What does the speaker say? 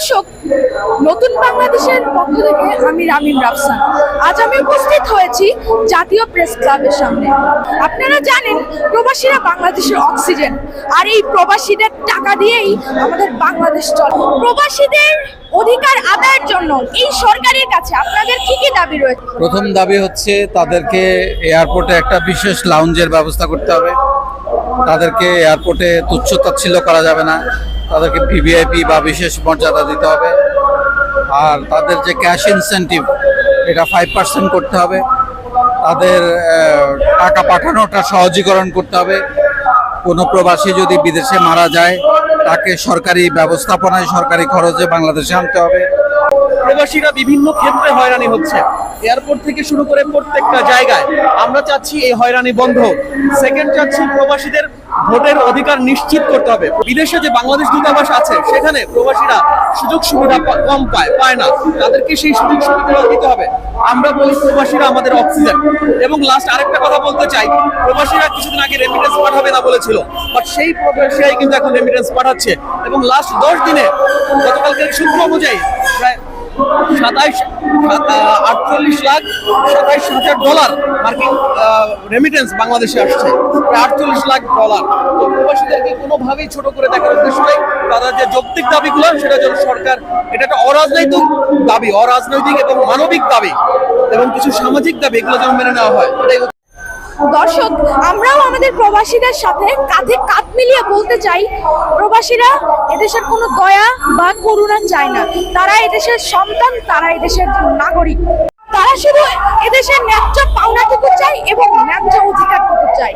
দর্শক, নতুন বাংলাদেশের পক্ষ থেকে আমি রামিম রাফসান। আজ আমি উপস্থিত হয়েছি জাতীয় প্রেস ক্লাবের সামনে। আপনারা জানেন, প্রবাসীরা বাংলাদেশের অক্সিজেন, আর এই প্রবাসীদের টাকা দিয়েই আমাদের বাংলাদেশ চলে। প্রবাসীদের অধিকার আদায়ের জন্য এই সরকারের কাছে আপনাদের কি কি দাবি রয়েছে? প্রথম দাবি হচ্ছে, তাদেরকে এয়ারপোর্টে একটা বিশেষ লাউঞ্জের ব্যবস্থা করতে হবে। তাদেরকে এয়ারপোর্টে তুচ্ছ তাচ্ছিল্য করা যাবে না। তাদেরকে ভিভিআইপি বা বিশেষ মর্যাদা দিতে হবে। আর তাদের যে ক্যাশ ইনসেন্টিভ এটা ফাইভ পার্সেন্ট করতে হবে। তাদের টাকা পাঠানোটা সহজীকরণ করতে হবে। কোনো প্রবাসী যদি বিদেশে মারা যায়, তাকে সরকারি ব্যবস্থাপনায় সরকারি খরচে বাংলাদেশে আনতে হবে। প্রবাসীরা বিভিন্ন ক্ষেত্রে হয়রানি হচ্ছে। এয়ারপোর্ট থেকে শুরু করে প্রত্যেকটা জায়গায় আমরা চাচ্ছি এই হয়রানি বন্ধ সেকেন্ড চাচ্ছি প্রবাসীদের ভোটের অধিকার নিশ্চিত করতে হবে। বিদেশে যে বাংলাদেশ দূতাবাস আছে, সেখানে প্রবাসীরা সুযোগ সুবিধা কম পায় পায় না। তাদেরকে সেই সুযোগ সুবিধা দিতে হবে। আমরা বলি প্রবাসীরা আমাদের অক্সিজেন। এবং লাস্ট আরেকটা কথা বলতে চাই, প্রবাসীরা কিছুদিন আগে রেমিটেন্স পাঠাবে না বলেছিল। বাট সেই প্রবাসীরাই কিন্তু এখন রেমিটেন্স পাঠাচ্ছে। এবং লাস্ট দশ দিনে গতকালকের সূত্র অনুযায়ী সাতাইশ আটচল্লিশ লাখ সাতাইশ হাজার ডলার মার্কিন রেমিটেন্স বাংলাদেশে আসছে। আটচল্লিশ লাখ ডলার। তো প্রবাসীদেরকে কোনোভাবেই ছোট করে দেখার উদ্দেশ্য নেই। তাদের যে যৌক্তিক দাবিগুলো, সেটা যেন সরকার, এটা একটা অরাজনৈতিক দাবি, অরাজনৈতিক এবং মানবিক দাবি, এবং কিছু সামাজিক দাবি, এগুলো যেন মেনে নেওয়া হয়, এটাই দর্শক, আমরাও আমাদের প্রবাসীদের সাথে কাঁধে কাঁধ মিলিয়ে বলতে চাই, প্রবাসীরা এদেশের কোনো দয়া বা করুণা চায় না। তারা এদেশের সন্তান, তারা এদেশের নাগরিক। তারা শুধু এদেশের ন্যায্য পাওনাটুকু চায় এবং ন্যায্য অধিকারটুকু চাই